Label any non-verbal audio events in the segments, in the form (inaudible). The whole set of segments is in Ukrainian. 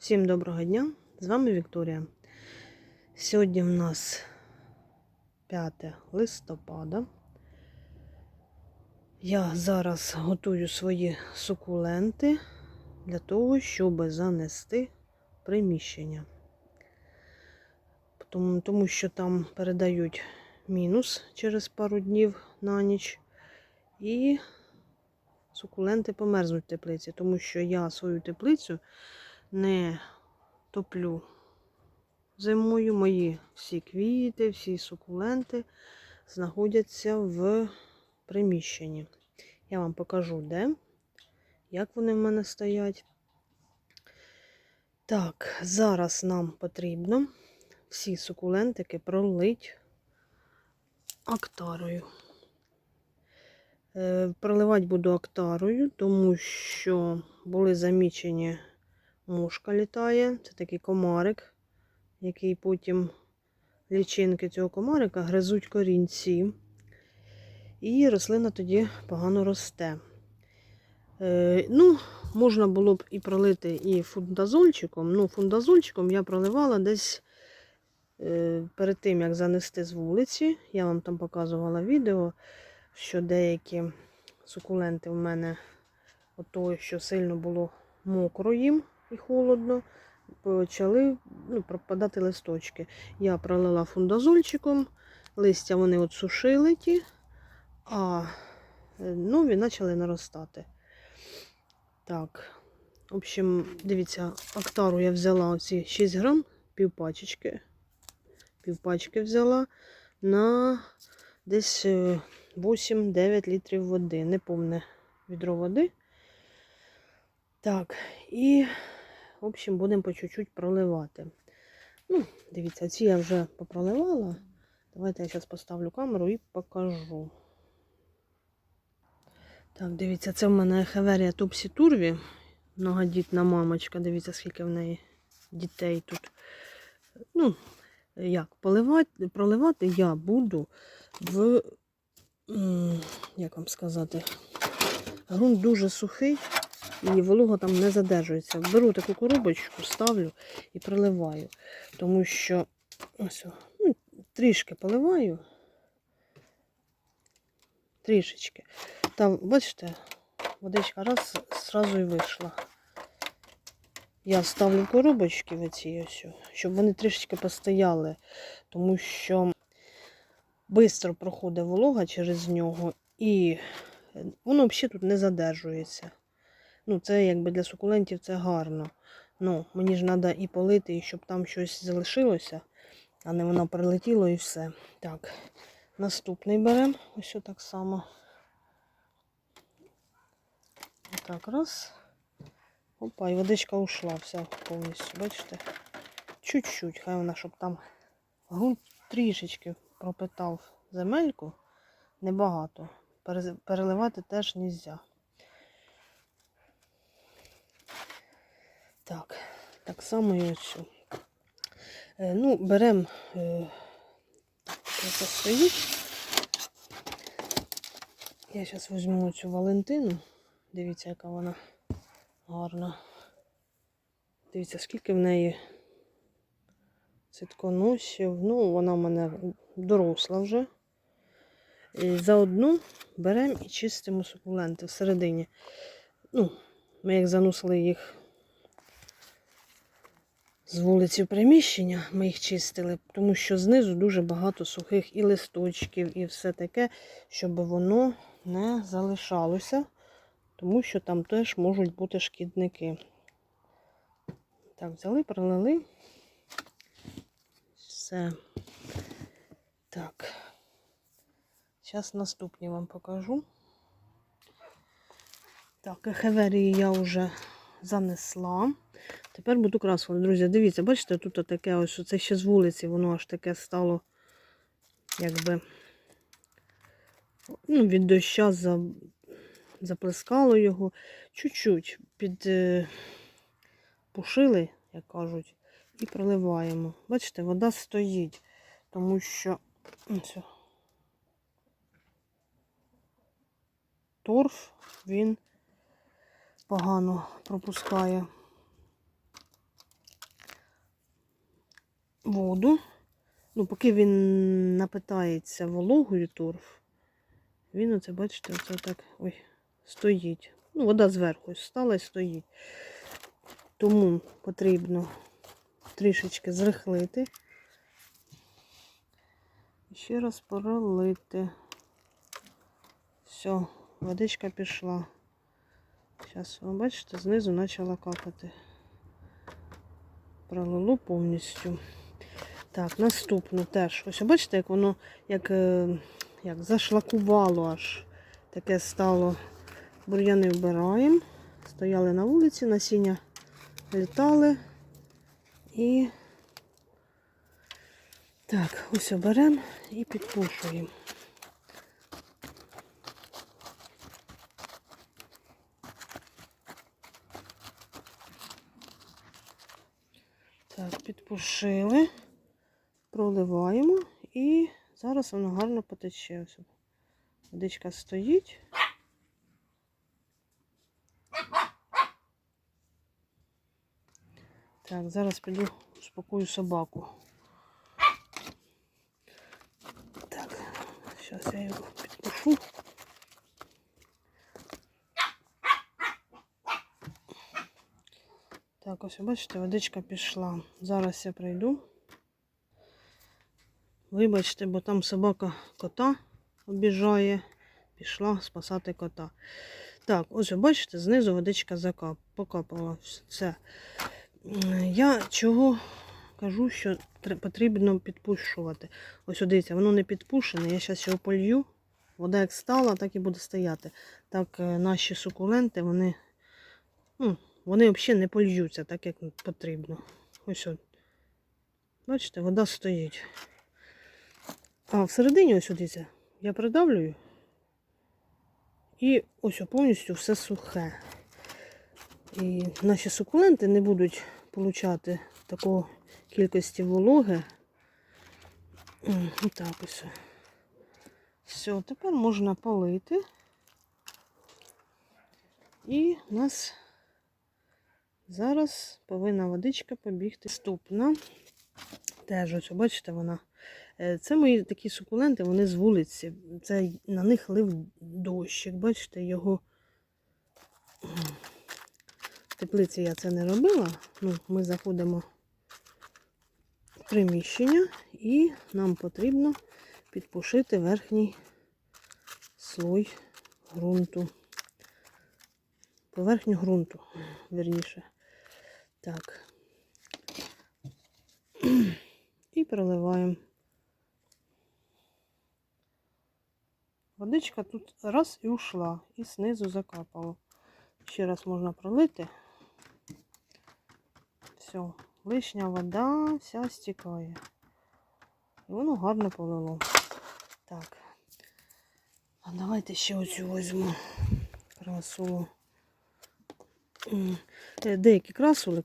Всім доброго дня! З вами Вікторія. Сьогодні в нас 5 листопада. Я зараз готую свої сукуленти для того, щоб занести приміщення. Тому, тому що там передають мінус через пару днів на ніч. І сукуленти померзнуть в теплиці, тому що я свою теплицю не топлю зимою. Мої всі квіти, всі сукуленти знаходяться в приміщенні. Я вам покажу, де, як вони в мене стоять. Так, зараз нам потрібно всі сукулентики пролить актарою. Е, Проливати буду актарою, тому що були замічені мушка літає. Це такий комарик, який потім лічинки цього комарика гризуть корінці. І рослина тоді погано росте. Е, ну, Можна було б і пролити і фундазольчиком. Ну, фундазольчиком я проливала десь е, перед тим, як занести з вулиці. Я вам там показувала відео, що деякі сукуленти в мене от що сильно було мокро їм і холодно, почали ну, пропадати листочки. Я пролила фундазольчиком, листя вони от сушили ті, а е, нові почали наростати. Так, в общем, дивіться, актару я взяла оці 6 грам, півпачечки. Півпачки взяла на десь 8-9 літрів води. Не повне відро води. Так, і, в общем, будемо по чуть-чуть проливати. Ну, дивіться, ці я вже попроливала. Давайте я зараз поставлю камеру і покажу. Так, дивіться, це в мене Хеверія Тупсі Турві. Многодітна мамочка. Дивіться, скільки в неї дітей тут. Ну, як, поливати, проливати я буду в, як вам сказати, ґрунт дуже сухий і волога там не задержується. Беру таку коробочку, ставлю і проливаю. Тому що ось, ну, трішки поливаю. Трішечки. Там, бачите, водичка раз, зразу і вийшла. Я ставлю коробочки в ці ось, щоб вони трішечки постояли, тому що швидко проходить волога через нього і воно взагалі тут не задержується. Ну, це якби для сукулентів це гарно. Ну, мені ж треба і полити, і щоб там щось залишилося, а не воно прилетіло і все. Так, наступний беремо. Ось так само. Так, раз. Опа, і водичка ушла вся повністю, бачите? Чуть-чуть, хай вона, щоб там грунт трішечки пропитав земельку. Небагато. Переливати теж не можна. Так, так само і оцю. Е, ну, беремо, е, стоїть. Я зараз візьму цю Валентину. Дивіться, яка вона гарна. Дивіться, скільки в неї цитконосів. Ну, вона в мене доросла вже. І заодно беремо і чистимо сукуленти всередині. Ну, ми як заносили їх з вулиці приміщення, ми їх чистили, тому що знизу дуже багато сухих і листочків, і все таке, щоб воно не залишалося, тому що там теж можуть бути шкідники. Так, взяли, пролили. Все. Так. Зараз наступні вам покажу. Так, ехеверії я вже занесла. Тепер буду красувати. Друзі, дивіться, бачите, тут таке ось, це ще з вулиці, воно аж таке стало, якби, ну, від доща за, заплескало його. Чуть-чуть під е, як кажуть, і проливаємо. Бачите, вода стоїть, тому що торф, він погано пропускає воду. Ну, поки він напитається вологою торф, він оце, бачите, оце так ой, стоїть. Ну, вода зверху стала і стоїть. Тому потрібно трішечки зрихлити. І ще раз пролити. Все, водичка пішла. Зараз, бачите, знизу почала капати. Пролило повністю. Так, наступну теж. Ось бачите, як воно як, е, як зашлакувало аж. Таке стало. Бур'яни вбираємо. Стояли на вулиці, насіння літали. І так, ось беремо і підпушуємо. Так, підпушили, проливаємо і зараз воно гарно потече. Водичка стоїть. Так, зараз піду успокою собаку. Так, зараз я його підпушу. Так, ось бачите, водичка пішла. Зараз я прийду. Вибачте, бо там собака кота обіжає. Пішла спасати кота. Так, ось ви бачите, знизу водичка закап, покапала все. Я чого кажу, що потрібно підпушувати. Ось дивіться, воно не підпушене. Я зараз його полью. Вода як стала, так і буде стояти. Так е, наші сукуленти, вони, ну, вони взагалі не польються так, як потрібно. Ось от. Бачите, вода стоїть. А всередині, ось дивіться, я придавлюю. І ось повністю все сухе. І наші сукуленти не будуть получати такої кількості вологи. М, Отак ось. Все, тепер можна полити. І у нас зараз повинна водичка побігти. Ступна. Теж ось, бачите, вона. Е, Це мої такі сукуленти, вони з вулиці. Це на них лив дощик. Бачите, його в теплиці я це не робила. Ну, ми заходимо в приміщення і нам потрібно підпушити верхній слой ґрунту. Поверхню ґрунту, верніше. Так. (clears throat) І проливаємо. Водичка тут раз і ушла, і знизу закапало. Ще раз можна пролити. Все, лишня вода вся стікає. І воно гарно полило. Так. А давайте ще оцю візьму красу. Деякі красули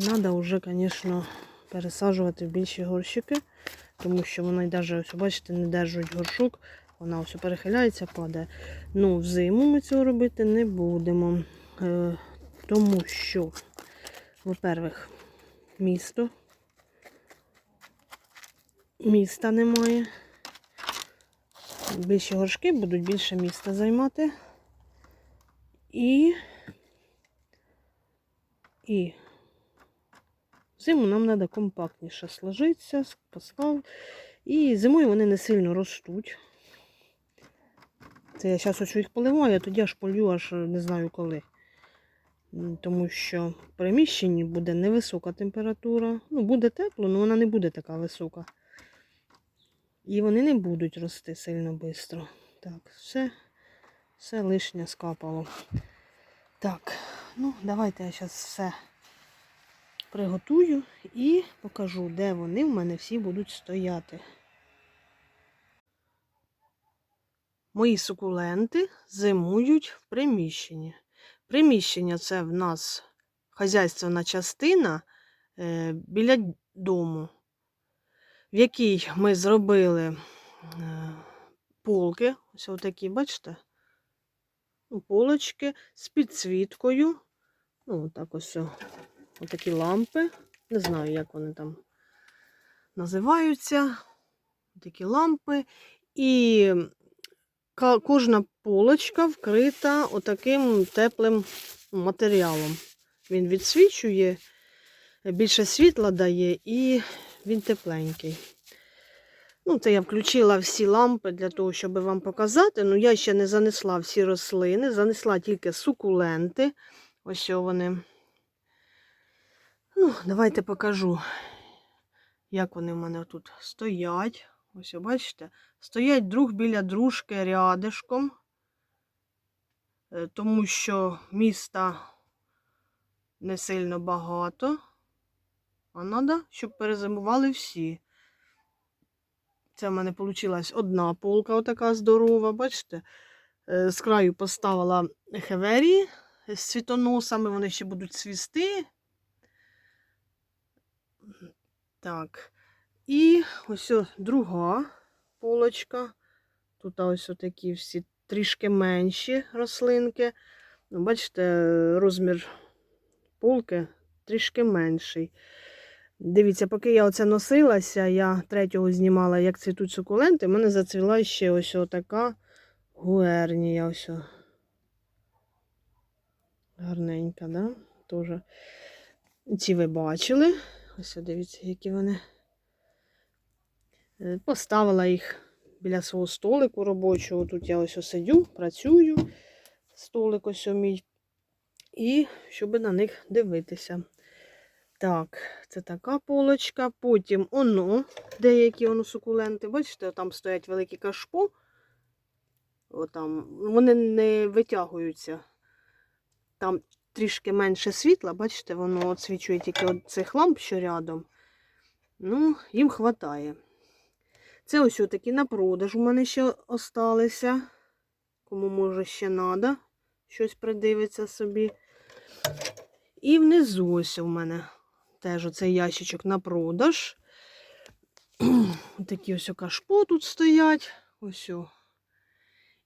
треба вже, звісно, пересаджувати в більші горщики, тому що вони навіть, ось, бачите, не держать горшок, вона ось перехиляється, падає. Ну, взиму ми цього робити не будемо. Е, тому що, во-первых, місто. Міста немає. Більші горшки будуть більше міста займати. І, і зиму нам треба компактніше сложитися, послав. І зимою вони не сильно ростуть. Це я зараз хочу їх поливаю, а тоді аж полью, аж не знаю коли. Тому що в приміщенні буде невисока температура. Ну, буде тепло, але вона не буде така висока. І вони не будуть рости сильно швидко. Так, все, все лишнє скапало. Так, ну давайте я зараз все приготую і покажу, де вони в мене всі будуть стояти. Мої сукуленти зимують в приміщенні. Приміщення це в нас хазяйственна частина е, біля дому, в якій ми зробили е, полки. Ось отакі, бачите? Полочки з підсвіткою. Ну, отак ось. о. Отакі лампи. Не знаю, як вони там називаються такі лампи. І кожна полочка вкрита отаким теплим матеріалом. Він відсвічує, більше світла дає і він тепленький. Ну, це я включила всі лампи для того, щоб вам показати. Ну, я ще не занесла всі рослини, занесла тільки сукуленти. Ось вони. Ну, давайте покажу, як вони в мене тут стоять. Ось, бачите, стоять друг біля дружки рядишком, е, тому що міста не сильно багато, а треба, щоб перезимували всі. Це в мене вийшла одна полка, отака здорова, бачите? Е, З краю поставила хеверії з цвітоносами, вони ще будуть цвісти. Так. І ось друга полочка. Тут ось такі всі трішки менші рослинки. Ну, бачите, розмір полки трішки менший. Дивіться, поки я оце носилася, я третього знімала, як цвітуть сукуленти, в мене зацвіла ще ось така гуернія. Ось. Гарненька, да? Тоже. Ці ви бачили. Ось дивіться, які вони. Е, Поставила їх біля свого столику робочого. Тут я ось сидю, працюю. Столик ось мій. І щоб на них дивитися. Так, це така полочка. Потім оно, деякі воно сукуленти. Бачите, там стоять великі кашпо. Отам. Вони не витягуються. Там трішки менше світла, бачите, воно освічує тільки цих ламп, що рядом. Ну, їм хватає. Це ось такі на продаж у мене ще осталися. Кому може ще треба, щось придивиться собі. І внизу ось у мене теж оцей ящичок на продаж. (clears throat) Такі ось кашпо тут стоять. Ось.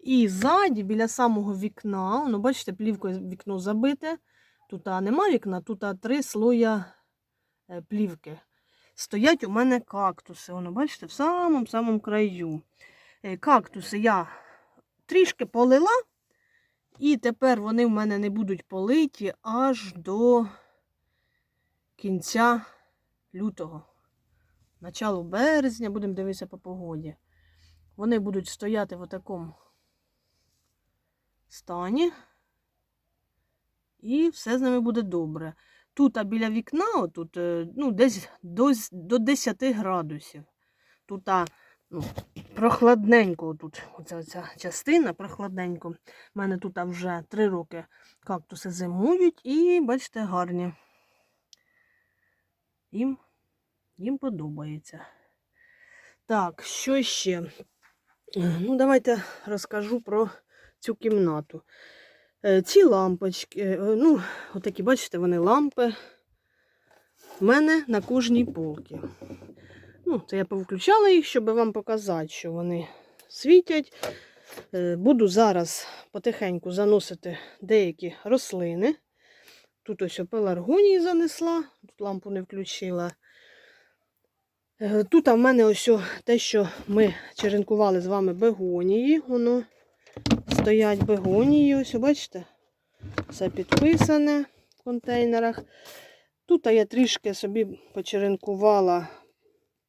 І ззаді, біля самого вікна, ну, бачите, плівкою вікно забите. Тут нема вікна, тут три слоя е, плівки. Стоять у мене кактуси. Воно, бачите, в самому-самому краю. Е, Кактуси я трішки полила, і тепер вони в мене не будуть политі аж до кінця лютого. Начало березня, будемо дивитися по погоді. Вони будуть стояти в такому стані. І все з ними буде добре. Тут а біля вікна, отут, е, ну, десь до, до 10 градусів. Тут а, ну, прохладненько тут, оця, ця частина прохладненько. У мене тут а, вже 3 роки кактуси зимують і, бачите, гарні. Їм, їм подобається. Так, що ще? Ну, давайте розкажу про цю кімнату. Е, Ці лампочки, е, ну, отакі, бачите, вони лампи. В мене на кожній полці. Ну, це я повключала їх, щоб вам показати, що вони світять. Е, Буду зараз потихеньку заносити деякі рослини. Тут ось пеларгонії занесла, тут лампу не включила. Е, Тут а в мене ось те, що ми черенкували з вами бегонії. Воно стоять бегонії, ось, бачите? Все підписане в контейнерах. Тут я трішки собі почеренкувала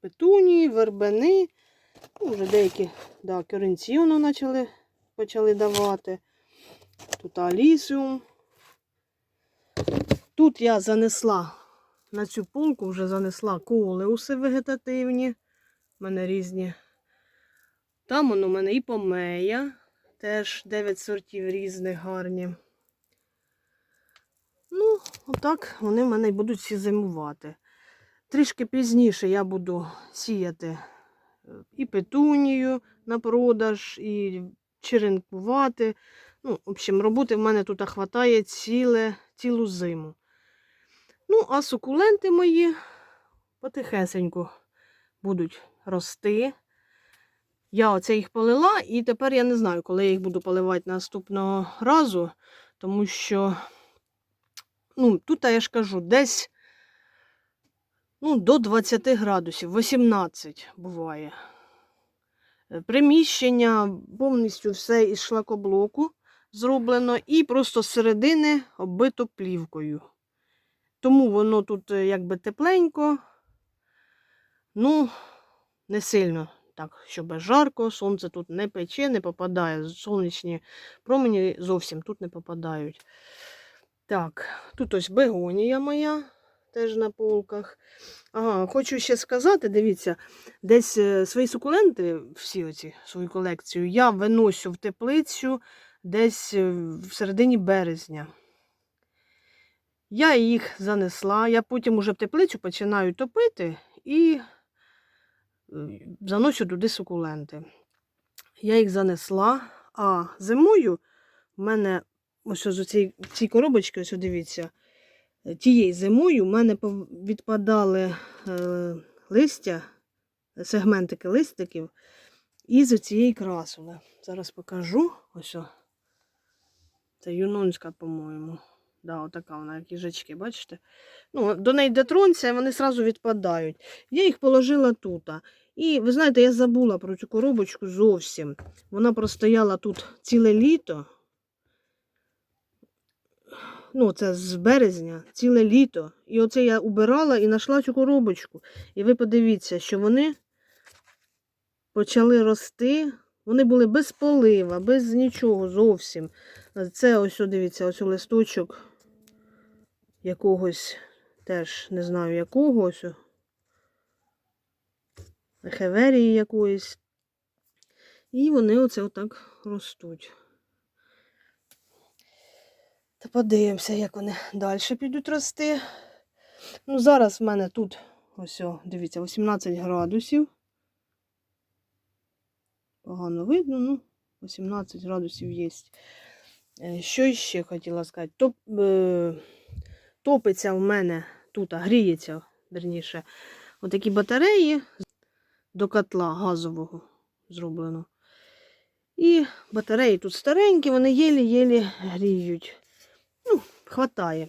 петунії, вербени. Ну, вже деякі да, корінці воно почали, почали давати. Тут алісіум. Тут я занесла на цю полку, вже занесла колеуси вегетативні. У мене різні. Там воно у мене і помея. Теж 9 сортів різних гарні. Ну, отак вони в мене будуть всі зимувати. Трішки пізніше я буду сіяти е, і петунію на продаж, і черенкувати. Ну, в общем, роботи в мене тут хватає ціле, цілу зиму. Ну, а сукуленти мої потихесеньку будуть рости. Я оце їх полила, і тепер я не знаю, коли я їх буду поливати наступного разу, тому що, ну, тут я ж кажу, десь ну, до 20 градусів, 18 буває. Е, Приміщення повністю все із шлакоблоку зроблено і просто з середини оббито плівкою. Тому воно тут е, якби тепленько, ну, не сильно так, щоб жарко, сонце тут не пече, не попадає. Сонячні промені зовсім тут не попадають. Так, тут ось бегонія моя, теж на полках. Ага, хочу ще сказати, дивіться, десь е, свої сукуленти, всі оці свою колекцію, я виносю в теплицю десь е, в середині березня. Я їх занесла, я потім уже в теплицю починаю топити і е, заношу туди сукуленти. Я їх занесла, а зимою в мене ось з цієї цій коробочки, ось дивіться, тією зимою в мене відпадали е, листя, сегментики листиків із цієї красули. Зараз покажу. Ось. Це юнонська, по-моєму. Да, отака вона, як їжачки, бачите? Ну, до неї дотронься, вони одразу відпадають. Я їх положила тут. І ви знаєте, я забула про цю коробочку зовсім. Вона простояла тут ціле літо. Ну, це з березня, ціле літо. І оце я убирала і знайшла цю коробочку. І ви подивіться, що вони почали рости. Вони були без полива, без нічого зовсім. Це ось, дивіться, ось листочок якогось, теж не знаю якого ось. о. Хеверії якоїсь. І вони оце отак ростуть. Та подивимося, як вони далі підуть рости. Ну, зараз в мене тут, ось, дивіться, 18 градусів. Погано видно, ну, 18 градусів є. Що ще хотіла сказати? Топ, е, топиться в мене тут, а гріється, верніше, отакі батареї до котла газового зроблено. І батареї тут старенькі, вони єлі-єлі гріють. Ну, хватає.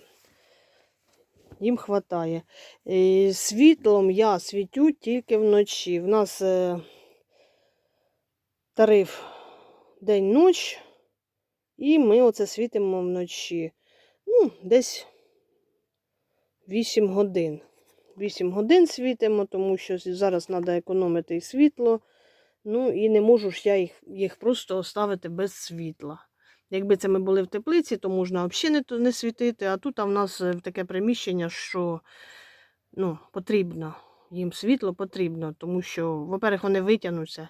Їм хватає. І світлом я світю тільки вночі. В нас тариф день-ноч, і ми оце світимо вночі. Ну, десь 8 годин. 8 годин світимо, тому що зараз треба економити світло. Ну і не можу ж я їх, їх просто оставити без світла. Якби це ми були в теплиці, то можна взагалі не, не світити, а тут а в нас е, таке приміщення, що ну, потрібно. Їм світло потрібно, тому що, во-первых, вони витягнуться,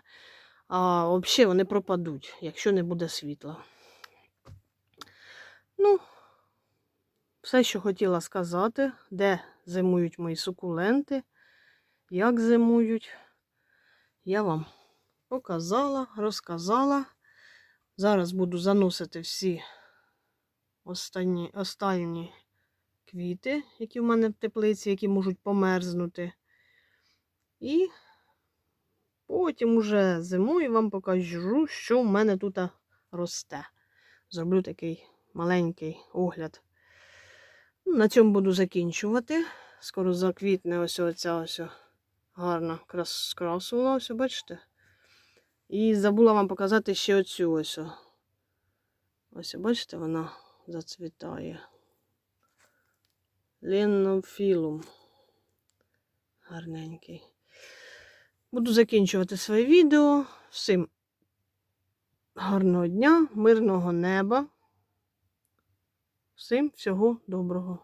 а взагалі вони пропадуть, якщо не буде світла. Ну, все, що хотіла сказати, де зимують мої сукуленти, як зимують, я вам показала, розказала. Зараз буду заносити всі останні, останні квіти, які в мене в теплиці, які можуть померзнути. І потім уже зимою вам покажу, що в мене тут росте. Зроблю такий маленький огляд. Ну, На цьому буду закінчувати. Скоро заквітне ось оця ось гарна красула, ось, бачите? І забула вам показати ще оцю ось. Ось, бачите, вона зацвітає. Ленофілум. Гарненький. Буду закінчувати своє відео. Всім гарного дня, мирного неба. Всім всього доброго.